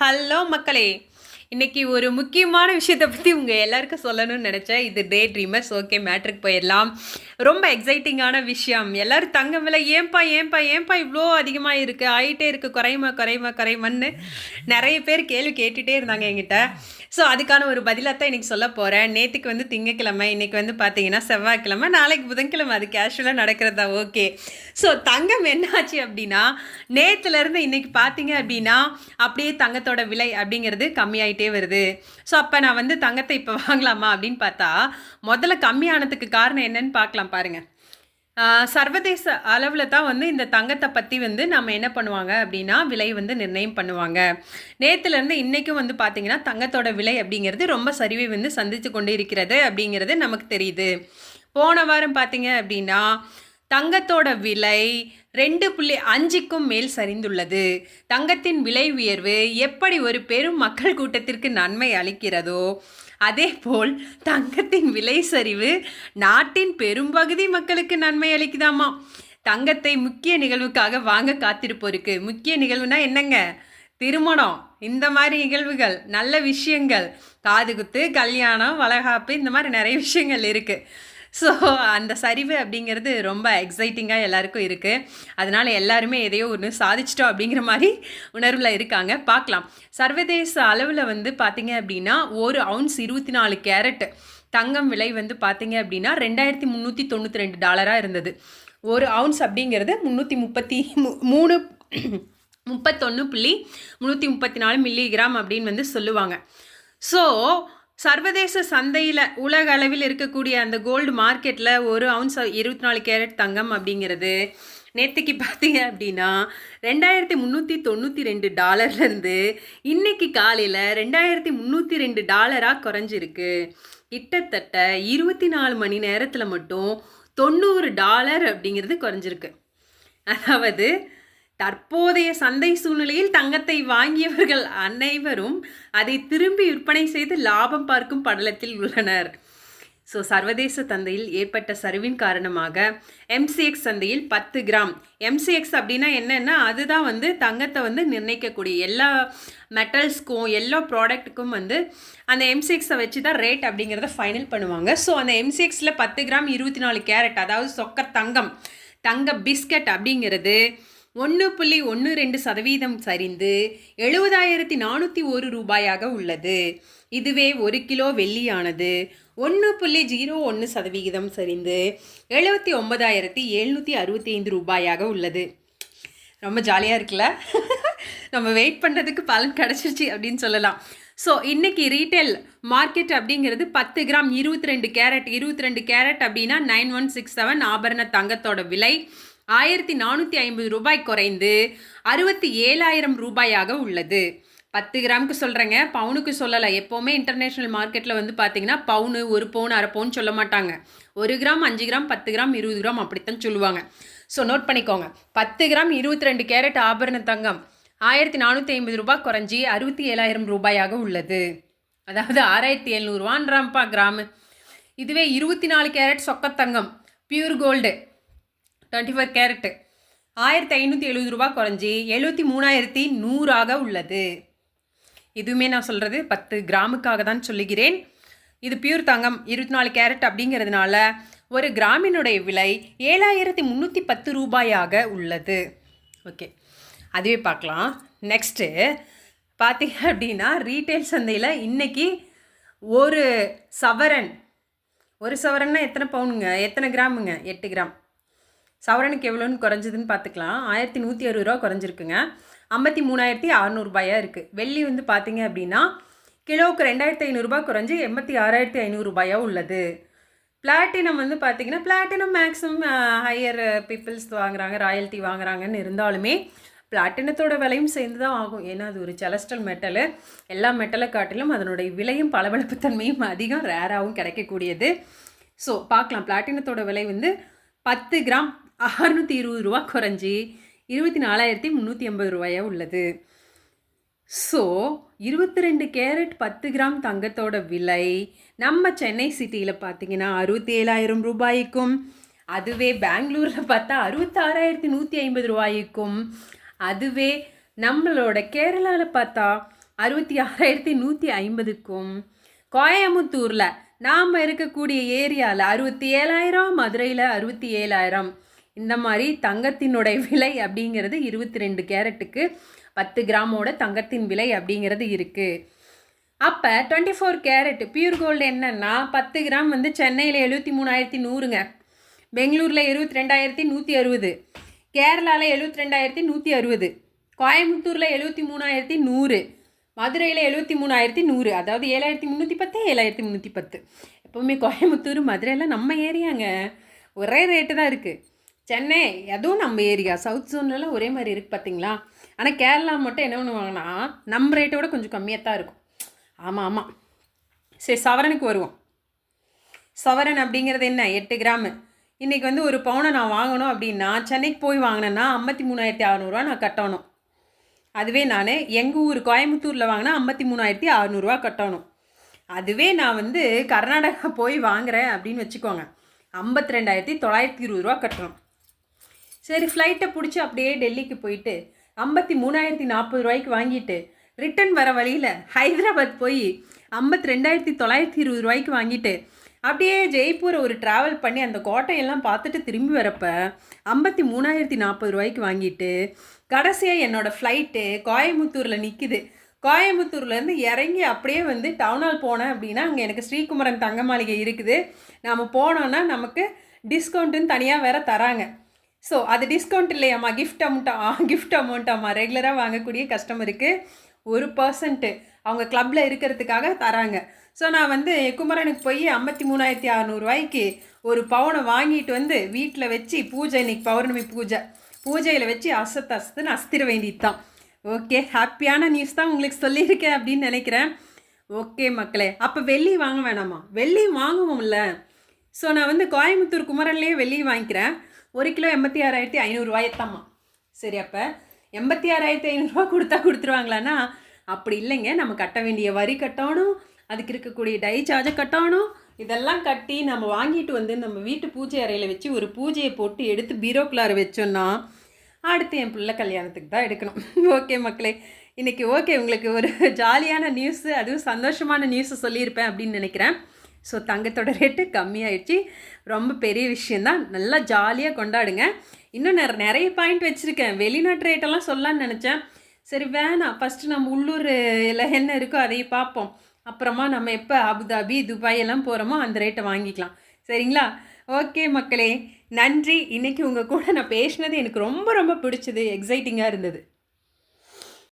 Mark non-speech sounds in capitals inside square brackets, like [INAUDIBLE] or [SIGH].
Hello மக்களே. இன்னைக்கு ஒரு முக்கியமான விஷயத்தை பற்றி உங்கள் எல்லாருக்கும் சொல்லணும்னு நினச்சேன். இது டே ட்ரீமர்ஸ் ஓகே மேட்ருக்கு போயிடலாம். ரொம்ப எக்ஸைட்டிங்கான விஷயம். எல்லாரும் தங்க விலை ஏன்பா ஏன்பா ஏன்பா இவ்வளோ அதிகமாக இருக்குது ஆகிட்டே இருக்குது குறையுமா குறையுமா குறையுமான்னு நிறைய பேர் கேள்வி கேட்டுகிட்டே இருந்தாங்க என்கிட்ட. ஸோ அதுக்கான ஒரு பதிலாக தான் இன்றைக்கி சொல்ல போகிறேன் நேற்றுக்கு வந்து திங்கக்கிழமை இன்றைக்கி வந்து பார்த்தீங்கன்னா செவ்வாய்க்கிழமை நாளைக்கு புதன்கிழமை அது கேஷுவலாக நடக்கிறதா ஓகே. ஸோ தங்கம் என்னாச்சு அப்படின்னா நேற்றுலேருந்து இன்றைக்கி பார்த்தீங்க அப்படின்னா அப்படியே தங்கத்தோட விலை அப்படிங்கிறது கம்மியாயிட்டே வருது. ஸோ அப்போ நான் வந்து தங்கத்தை இப்போ வாங்கலாமா அப்படின்னு பார்த்தா முதல்ல கம்மியானதுக்கு காரணம் என்னன்னு பார்க்கலாம்? பாருங்கள் சர்வதேச அளவில் தான் வந்து இந்த தங்கத்தை பற்றி வந்து நம்ம என்ன பண்ணுவாங்க அப்படின்னா விலை வந்து நிர்ணயம் பண்ணுவாங்க. நேற்றுலேருந்து இன்றைக்கும் வந்து பார்த்திங்கன்னா தங்கத்தோட விலை அப்படிங்கிறது ரொம்ப சரிவை வந்து சந்தித்து கொண்டு இருக்கிறது அப்படிங்கிறது நமக்கு தெரியுது. போன வாரம் பார்த்திங்க அப்படின்னா தங்கத்தோட விலை ரெண்டு புள்ளி அஞ்சுக்கும் மேல் சரிந்துள்ளது. தங்கத்தின் விலை உயர்வு எப்படி ஒரு பெரும் மக்கள் கூட்டத்திற்கு நன்மை அளிக்கிறதோ அதேபோல் தங்கத்தின் விலை சரிவு நாட்டின் பெரும்பகுதி மக்களுக்கு நன்மை அளிக்குதாமா? தங்கத்தை முக்கிய நிகழ்வுக்காக வாங்க காத்திருப்போருக்கு. முக்கிய நிகழ்வுனா என்னங்க? திருமணம். இந்த மாதிரி நிகழ்வுகள் நல்ல விஷயங்கள். காதுகுத்து கல்யாணம் வளகாப்பு இந்த மாதிரி நிறைய விஷயங்கள் இருக்குது ஸோ அந்த சரிவு அப்படிங்கிறது ரொம்ப எக்ஸைட்டிங்காக எல்லாருக்கும் இருக்குது அதனால் எல்லாருமே எதையோ ஒன்று சாதிச்சிட்டோம் அப்படிங்கிற மாதிரி உணர்வில் இருக்காங்க. பார்க்கலாம் சர்வதேச அளவில் வந்து பார்த்தீங்க அப்படின்னா ஒரு அவுன்ஸ் இருபத்தி நாலு கேரட் தங்கம் விலை வந்து பார்த்தீங்க அப்படின்னா ரெண்டாயிரத்தி முந்நூற்றி தொண்ணூற்றி ரெண்டு டாலராக இருந்தது. ஒரு அவுன்ஸ் அப்படிங்கிறது முந்நூற்றி முப்பத்தி மூணு முப்பத்தொன்று புள்ளி முந்நூற்றி முப்பத்தி நாலு மில்லிகிராம் அப்படின்னு வந்து சொல்லுவாங்க. ஸோ சர்வதேச சந்தையில் உலக அளவில் இருக்கக்கூடிய அந்த கோல்டு மார்க்கெட்டில் ஒரு அவுன்ஸ் இருபத்தி நாலு கேரட் தங்கம் அப்படிங்கிறது நேற்றுக்கு பார்த்தீங்க அப்படின்னா ரெண்டாயிரத்தி முந்நூற்றி தொண்ணூற்றி ரெண்டு டாலர்லேருந்து இன்னைக்கு காலையில் ரெண்டாயிரத்தி முந்நூற்றி ரெண்டு டாலராக குறைஞ்சிருக்கு. கிட்டத்தட்ட இருபத்தி நாலு மணி நேரத்தில் மட்டும் தொண்ணூறு டாலர் அப்படிங்கிறது குறைஞ்சிருக்கு. அதாவது தற்போதைய சந்தை சூழ்நிலையில் தங்கத்தை வாங்கியவர்கள் அனைவரும் அதை திரும்பி விற்பனை செய்து லாபம் பார்க்கும் படலத்தில் உள்ளனர். ஸோ சர்வதேச சந்தையில் ஏற்பட்ட சரிவின் காரணமாக எம்சிஎக்ஸ் சந்தையில் பத்து கிராம். எம்சிஎக்ஸ் அப்படின்னா என்னென்னா அதுதான் வந்து தங்கத்தை வந்து நிர்ணயிக்கக்கூடிய எல்லா மெட்டல்ஸ்க்கும் எல்லா ப்ராடக்ட்டுக்கும் வந்து அந்த எம்சிஎக்ஸை வச்சு தான் ரேட் அப்படிங்கிறத ஃபைனல் பண்ணுவாங்க. ஸோ அந்த எம்சிஎக்ஸில் பத்து கிராம் இருபத்தி நாலு கேரட் அதாவது சொக்க தங்கம் தங்க பிஸ்கட் அப்படிங்கிறது ஒன்று புள்ளி ஒன்று ரெண்டு சதவீதம் சரிந்து எழுபதாயிரத்தி நானூற்றி ஒரு ரூபாயாக உள்ளது. இதுவே ஒரு கிலோ வெள்ளியானது. ஒன்று புள்ளி ஜீரோ ஒன்று சதவிகிதம் சரிந்து எழுபத்தி ஒன்பதாயிரத்தி எழுநூற்றி அறுபத்தி ஐந்து ரூபாயாக உள்ளது. ரொம்ப ஜாலியாக இருக்குல்ல? [LAUGHS] நம்ம வெயிட் பண்ணுறதுக்கு பலன் கிடச்சிருச்சு அப்படின்னு சொல்லலாம். ஸோ இன்றைக்கி ரீட்டைல் மார்க்கெட் அப்படிங்கிறது பத்து கிராம் இருபத்தி ரெண்டு கேரட் இருபத்தி ரெண்டு கேரட் அப்படின்னா நைன் ஒன் சிக்ஸ் செவன் ஆபரண தங்கத்தோட விலை ஆயிரத்தி நானூற்றி ஐம்பது ரூபாய் குறைந்து அறுபத்தி ஏழாயிரம் ரூபாயாக உள்ளது. பத்து கிராமுக்கு சொல்கிறேங்க பவுனுக்கு சொல்லலை. எப்போவுமே இன்டர்நேஷ்னல் மார்க்கெட்டில் வந்து பார்த்தீங்கன்னா பவுனு ஒரு பவுன் அரை பவுன் சொல்ல மாட்டாங்க. ஒரு கிராம் அஞ்சு கிராம் பத்து கிராம் இருபது கிராம் அப்படித்தான் சொல்லுவாங்க. ஸோ நோட் பண்ணிக்கோங்க. பத்து கிராம் இருபத்தி ரெண்டு கேரட் ஆபரண தங்கம் ஆயிரத்தி நானூற்றி ஐம்பது ரூபாய் குறைஞ்சி அறுபத்தி ஏழாயிரம் ரூபாயாக உள்ளது. அதாவது ஆறாயிரத்தி எழுநூறுவான்றாம்ப்பா கிராமு. இதுவே இருபத்தி நாலு carat சொக்கத்தங்கம். Pure gold twenty four carat ஆயிரத்தி ஐநூற்றி எழுபது ரூபா குறைஞ்சி எழுபத்தி மூணாயிரத்தி நூறாக உள்ளது. இதுவுமே நான் சொல்கிறது பத்து கிராமுக்காக தான் சொல்லுகிறேன். இது பியூர் தங்கம் இருபத்தி நாலு கேரட் அப்படிங்கிறதுனால ஒரு கிராமினுடைய விலை ஏழாயிரத்தி முந்நூற்றி பத்து ரூபாயாக உள்ளது. ஓகே அதுவே பார்க்கலாம். நெக்ஸ்ட்டு பார்த்தீங்க அப்படின்னா ரீட்டைல் சந்தையில் இன்றைக்கி ஒரு சவரன். ஒரு சவரன்னா எத்தனை பவுனுங்க? எத்தனை கிராமுங்க? எட்டு கிராம். சவரனுக்கு எவ்வளோன்னு குறைஞ்சதுன்னு பார்த்துக்கலாம். ஆயிரத்தி நூற்றி அறுபது ரூபா குறைஞ்சிருக்குங்க. ஐம்பத்தி மூணாயிரத்தி அறநூறுபாயாக இருக்குது வெள்ளி வந்து பார்த்தீங்க அப்படின்னா கிலோவுக்கு ரெண்டாயிரத்தி ஐநூறுரூபா குறைஞ்சி எண்பத்தி ஆறாயிரத்தி ஐநூறுரூபாயாக உள்ளது. பிளாட்டினம் வந்து பார்த்தீங்கன்னா பிளாட்டினம் மேக்ஸிமம் ஹையர் பீப்புள்ஸ் வாங்குறாங்க ராயல்ட்டி வாங்குறாங்கன்னு இருந்தாலுமே பிளாட்டினத்தோட விலையும் சேர்ந்து தான் ஆகும். ஏன்னா அது ஒரு செலஸ்ட்ரல் மெட்டலு எல்லா மெட்டலை காட்டிலும் அதனுடைய விலையும் பளபளப்புத்தன்மையும் அதிகம் ரேராகவும் கிடைக்கக்கூடியது. ஸோ பார்க்கலாம். பிளாட்டினத்தோட விலை வந்து பத்து கிராம் அறுநூற்றி இருபது ரூபா குறைஞ்சி இருபத்தி நாலாயிரத்தி முந்நூற்றி ஐம்பது ரூபாயாக உள்ளது. ஸோ இருபத்தி ரெண்டு கேரட் பத்து கிராம் தங்கத்தோட விலை நம்ம சென்னை சிட்டியில் பார்த்தீங்கன்னா அறுபத்தி ஏழாயிரம் ரூபாய்க்கும் அதுவே பெங்களூரில் பார்த்தா அறுபத்தாறாயிரத்தி நூற்றி ஐம்பது ரூபாய்க்கும் அதுவே நம்மளோட கேரளாவில் பார்த்தா அறுபத்தி ஆறாயிரத்தி நூற்றி ஐம்பதுக்கும் கோயமுத்தூரில் நாம் இருக்கக்கூடிய ஏரியாவில் அறுபத்தி ஏழாயிரம் மதுரையில் அறுபத்தி ஏழாயிரம் இந்த மாதிரி தங்கத்தினுடைய விலை அப்படிங்கிறது இருபத்தி ரெண்டு கேரட்டுக்கு பத்து கிராமோட தங்கத்தின் விலை அப்படிங்கிறது இருக்குது அப்போ twenty four carat pure gold என்னென்னா பத்து கிராம் வந்து சென்னையில் எழுபத்தி மூணாயிரத்தி நூறுங்க. பெங்களூரில் எழுபத்தி ரெண்டாயிரத்தி நூற்றி அறுபது. கேரளாவில் எழுபத்தி ரெண்டாயிரத்தி நூற்றி அறுபது. கோயம்புத்தூரில் எழுபத்தி மூணாயிரத்தி நூறு. மதுரையில் எழுபத்தி மூணாயிரத்தி நூறு. அதாவது ஏழாயிரத்தி முந்நூற்றி பத்து ஏழாயிரத்தி முந்நூற்றி பத்து. எப்போவுமே கோயம்புத்தூர் மதுரையில் நம்ம ஏரியாங்க. ஒரே ரேட்டு தான் இருக்குது சென்னை அதுவும் நம்ம ஏரியா. சவுத் ஜோன்லலாம் ஒரே மாதிரி இருக்குது பார்த்தீங்களா ஆனால் கேரளா மட்டும் என்ன பண்ணுவாங்கன்னா நம்ம ரேட்டோட கொஞ்சம் கம்மியாக தான் இருக்கும். ஆமாம் ஆமாம் சரி சவரனுக்கு வருவோம். சவரன் அப்படிங்கிறது என்ன? எட்டு கிராமு. இன்றைக்கி வந்து ஒரு பவுனை நான் வாங்கணும் அப்படின்னா சென்னைக்கு போய் வாங்கினேன்னா ஐம்பத்தி மூணாயிரத்தி அறநூறுவா நான் கட்டணும். அதுவே நான் எங்கள் ஊர் கோயம்புத்தூரில் வாங்கினா ஐம்பத்தி மூணாயிரத்தி அறநூறுவா கட்டணும். அதுவே நான் வந்து கர்நாடகா போய் வாங்குகிறேன் அப்படின்னு வச்சுக்கோங்க. ஐம்பத்தி ரெண்டாயிரத்தி தொள்ளாயிரத்தி இருபது ரூபா கட்டணும். சரி ஃப்ளைட்டை பிடிச்சி அப்படியே டெல்லிக்கு போயிட்டு ஐம்பத்தி மூணாயிரத்தி நாற்பது ரூபாய்க்கு வாங்கிட்டு ரிட்டன் வர வழியில் ஹைதராபாத் போய் ஐம்பத்தி ரெண்டாயிரத்தி தொள்ளாயிரத்தி இருபது ரூபாய்க்கு வாங்கிட்டு அப்படியே ஜெய்ப்பூரை ஒரு ட்ராவல் பண்ணி அந்த கோட்டையெல்லாம் பார்த்துட்டு திரும்பி வரப்ப ஐம்பத்தி மூணாயிரத்தி நாற்பது ரூபாய்க்கு வாங்கிட்டு கடைசியாக என்னோடய ஃப்ளைட்டு கோயம்புத்தூரில் நிற்கிது கோயம்புத்தூர்லேருந்து இறங்கி அப்படியே வந்து டவுனால் போனேன் அப்படின்னா அங்கே எனக்கு ஸ்ரீகுமரன் தங்க மாளிகை இருக்குது. நாம் போனோன்னா நமக்கு டிஸ்கவுண்ட்டுன்னு தனியாக வேறு தராங்க. ஸோ அது டிஸ்கவுண்ட் இல்லையாம்மா? கிஃப்ட் அமௌண்ட்டா கிஃப்ட் அமௌண்ட்டாம்மா ரெகுலராக வாங்கக்கூடிய கஸ்டமருக்கு ஒரு பர்சன்ட்டு அவங்க கிளப்பில் இருக்கிறதுக்காக தராங்க. ஸோ நான் வந்து குமரனுக்கு போய் ஐம்பத்தி மூணாயிரத்தி அறநூறுவாய்க்கு ஒரு பவுனை வாங்கிட்டு வந்து வீட்டில் வச்சு பூஜை இன்னைக்கு பௌர்ணமி பூஜை. பூஜையில் வச்சு அசத்து அசத்துன்னு அஸ்திர வேண்டியது தான் ஓகே ஹாப்பியான நியூஸ் தான் உங்களுக்கு சொல்லியிருக்கேன் அப்படின்னு நினைக்கிறேன். ஓகே மக்களே அப்போ வெள்ளி வாங்க வேணாமா வெள்ளி வாங்குவோம்ல. ஸோ நான் வந்து கோயம்புத்தூர் குமரன்லேயே வெள்ளி வாங்கிக்கிறேன். ஒரு கிலோ எண்பத்தி ஆறாயிரத்தி ஐநூறுரூவாயத்தாம்மா சரி அப்போ எண்பத்தி ஆறாயிரத்தி ஐநூறுரூவா கொடுத்தா கொடுத்துருவாங்களான்னா அப்படி இல்லைங்க. நம்ம கட்ட வேண்டிய வரி கட்டணும் அதுக்கு இருக்கக்கூடிய டை சார்ஜை கட்டணும். இதெல்லாம் கட்டி நம்ம வாங்கிட்டு வந்து நம்ம வீட்டு பூஜை அறையில் வச்சு ஒரு பூஜையை போட்டு எடுத்து பீரோக்குள்ளார வச்சோன்னா அடுத்து என் பிள்ளை கல்யாணத்துக்கு தான் எடுக்கணும். ஓகே மக்களே இன்றைக்கி ஓகே. உங்களுக்கு ஒரு ஜாலியான நியூஸு அதுவும் சந்தோஷமான நியூஸை சொல்லியிருப்பேன் அப்படின்னு நினைக்கிறேன். ஸோ தங்கத்தோட ரேட்டு கம்மியாயிடுச்சு. ரொம்ப பெரிய விஷயந்தான் நல்லா ஜாலியாக கொண்டாடுங்க. இன்னும் நிறைய பாயிண்ட் வச்சுருக்கேன். வெளிநாட்டு ரேட்டெல்லாம் சொல்லலான்னு நினச்சேன். சரி வேணாம். ஃபஸ்ட்டு நம்ம உள்ளூர் எல்லாம் என்ன இருக்கோ அதையும் பார்ப்போம். அப்புறமா நம்ம எப்போ அபுதாபி துபாய் எல்லாம் போகிறோமோ அந்த ரேட்டை வாங்கிக்கலாம். சரிங்களா? ஓகே மக்களே. நன்றி. இன்றைக்கி உங்கள் கூட நான் பேசினது எனக்கு ரொம்ப ரொம்ப பிடிச்சது. எக்ஸைட்டிங்காக இருந்தது.